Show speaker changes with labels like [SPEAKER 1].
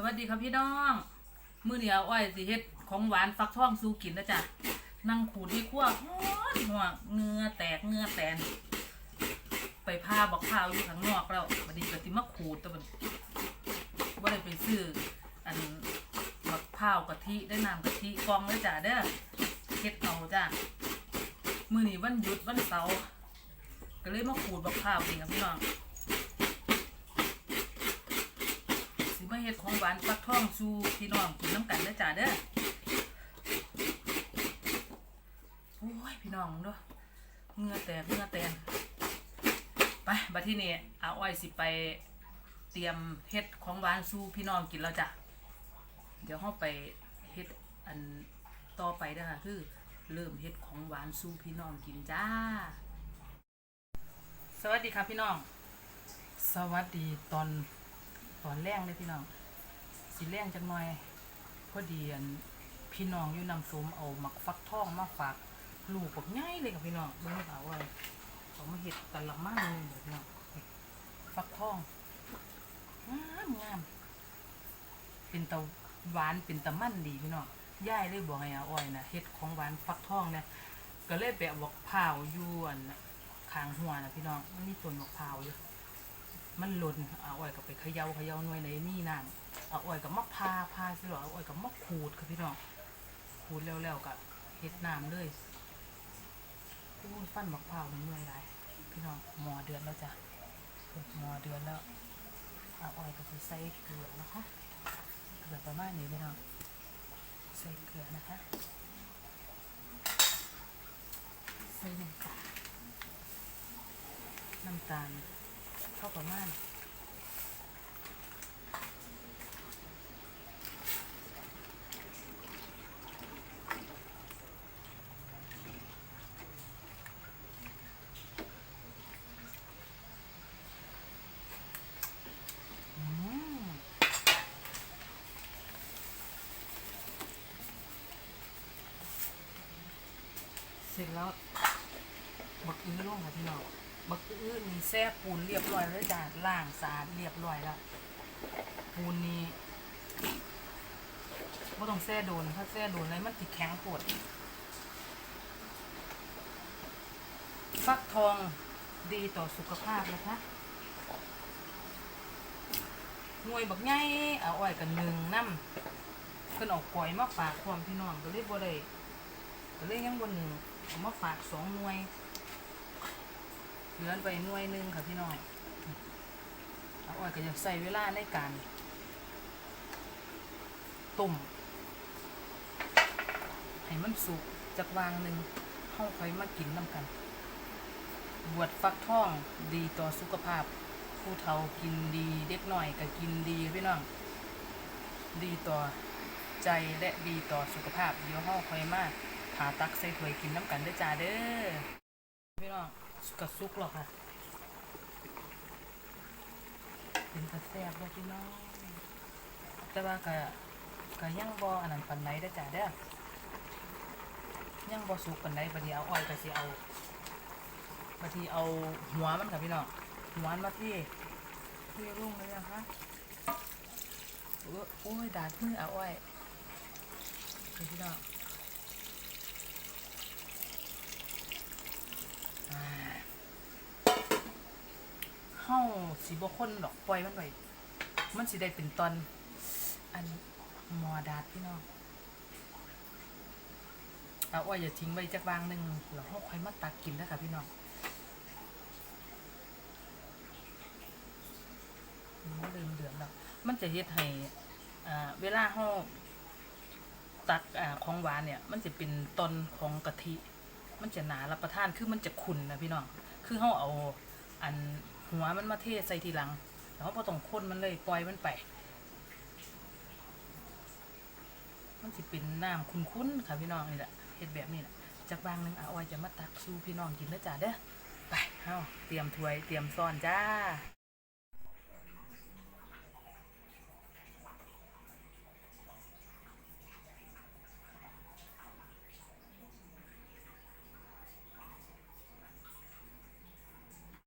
[SPEAKER 1] สวัสดีครับพี่น้อง มื้อนี้เอาอ้อยสิเฮ็ดของหวานฟักทองสู่กินนะจ๊ะนั่งขูดที่คั่วฮ้อนหัวเงือแตกเงือแตน ไปพาบอกพาวอยู่ข้างนอกแล้วบัดนี้ก็สิมาขูดแตะบัดบ่ได้ไปซื้ออันบักพร้าวกะทิได้น้ำกะทิกองเลยจ้ะเด้อเฮ็ดเอาจ้ะมื้อนี้วันหยุดวันเสาร์ก็เลยมาขูดบักพร้าวเองครับพี่น้อง สิมาเฮ็ด ของหวานฟักทองสู่พี่น้องกินน้ำกันเด้อจ้าเด้อโอ้ยพี่น้องด้อเงื่อแตกเงื่อแตนไปบัดที่นี่อาอ้อยสิไปเตรียมเฮ็ดของหวานสู่พี่น้องกินแล้วจ้ะเดี๋ยวเฮาไปเฮ็ดอันต่อไปเด้อค่ะคือเริ่มเฮ็ดของหวานสู่พี่น้องกินจ้า สวัสดีค่ะพี่น้อง สวัสดีตอนตอนแรงเลยพี่น้อง สิแรงจังหน่อยพอดีอันพี่น้องอยู่นำสมเอาหมักฟักทองมาฝากลูกแบอกง่ายเลยกับพี่น้องเบิ่งเอาไว้เขามาเห็ดกันละมั่งเลยเดี๋ยวพี่น้องฟักทองงามงามเป็นตะหวานเป็นตะมั่นดีพี่น้องย่ายเลยบอกให้อาอ้อยนะเห็ดของหวานฟักทองเนี่ยก็เลยแบะบอกพร้าวอยู่อันคางหัวนะพี่น้องมันมีต้นบอกพร้าอยู่ มันหล่นเอาอ้อยก็ไปเขย่าเขย่าหน่วยในนี่น้ำเอาอ้อยกับมะพร้าพาสิหรอเอาอ้อยกับมะขูดค่ะพี่น้องขูดแล้วๆก็เฮ็ดน้ำเลยอู้ฟันมะพร้าวมันเมื่อยไรพี่น้องหมอเดือนแล้วจ้ะหมอเดือนแล้วเอาอ้อยก็จะใส่เกลือนะคะเกลือประมาณนี้พี่น้องใส่เกลือนะคะใส่น้ำตาลน้ำตาล เข้าประมาณอืมเสร็จแล้วบักอื้อลงค่ะพี่น้อง บักอื้อนี่แซ่ปูนเรียบร้อยแล้วจ้ะล้างสะอาดเรียบร้อยแล้วปูนนี่ไม่ต้องแซ่โดนถ้าแซ่โดนอะไรมันติดแข็งปวดฟักทองดีต่อสุขภาพนะคะหน่วยบักไงเอาอ้อยกันหนึ่งน้ำเพิ่นออกปล่อยมาฝากความพี่น้องก็เลยบ่ได้ก็เลยยังบ่หนึ่งเอามาฝากสองหน่วย เหลือไปหน่วยหนึงค่ะพี่น้องเอาอ้อยก็จะใส่เวลาในการต้มให้มันสุกจากวางหนึ่งเข้าค่อยมากินน้ำกัน บวชฟักทองดีต่อสุขภาพ ผู้เฒ่ากินดีเด็กหน่อยก็กินดีพี่น้อง ดีต่อใจและดีต่อสุขภาพเดี๋ยวห้องค่อยมาผ่าตักใส่ถ้วยกินน้ำกันเด้จ้าเด้อพี่น้อง กระซุกหรอกค่ะ เป็นกระแซบเลยพี่น้อง แต่ว่ากะกะยังบ่อันนั้นปันไหนได้จ้ะเด้อยังบ่สุกปันไหนบัดนี้เอาอ้อยก็สิเอาบัดนี้เอาหัวมันค่ะพี่น้อง หัวมันมาที่ที่รุ่งเลยนะคะโอ้โอ้ยดาดมือเอาอ้อยพี่น้อง เฮา สิบ่คนดอกปล่อยมันไว้มันสิได้เป็นตอน อันมอดาดพี่น้องเอาอ้อยอย่าทิ้งไว้จักวางหนึ่งแล้วเฮาค่อยมาตักกินนะคะพี่น้องอืมเดือดเดือดแล้วมันจะเฮ็ดให้เวลาเฮาตักอ่าของหวานเนี่ย มันจะเป็นตอนของกะทิ มันจะหนารับประทานคือมันจะขุ่นนะพี่น้อง คือเฮาเอาอัน หัวมันมาเทใส่ทีหลังแล้วเราพอต้องคนมันเลยปล่อยมันไปมันสิเป็นน้ำคุ้นๆค่ะพี่น้องนี่แหละเห็ดแบบนี้แหละจากบางหนึงอาออยจะมาตักสู้พี่น้องกินนะจ้าเด้อไปเฮาเตรียมถ้วยเตรียมซ้อนจ้า